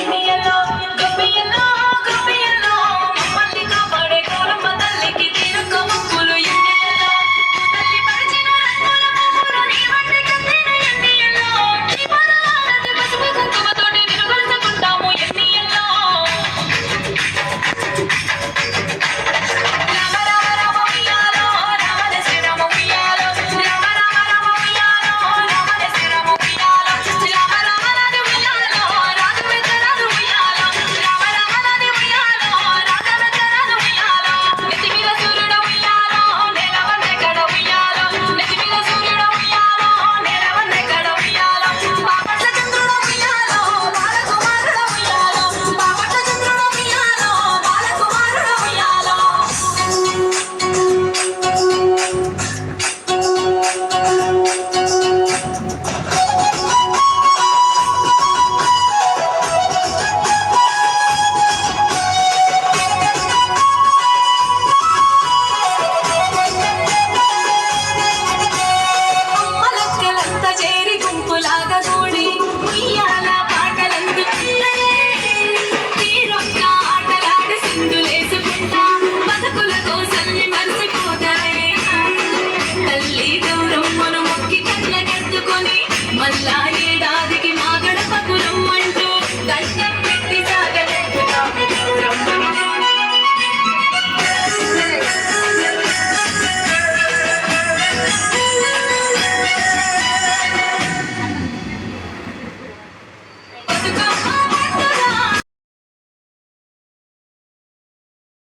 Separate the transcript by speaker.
Speaker 1: me మళ్ళా ఏడాదికి మా గడప కులం అంటూ దండం పెట్టి సాగలేకున్నాము Let's go.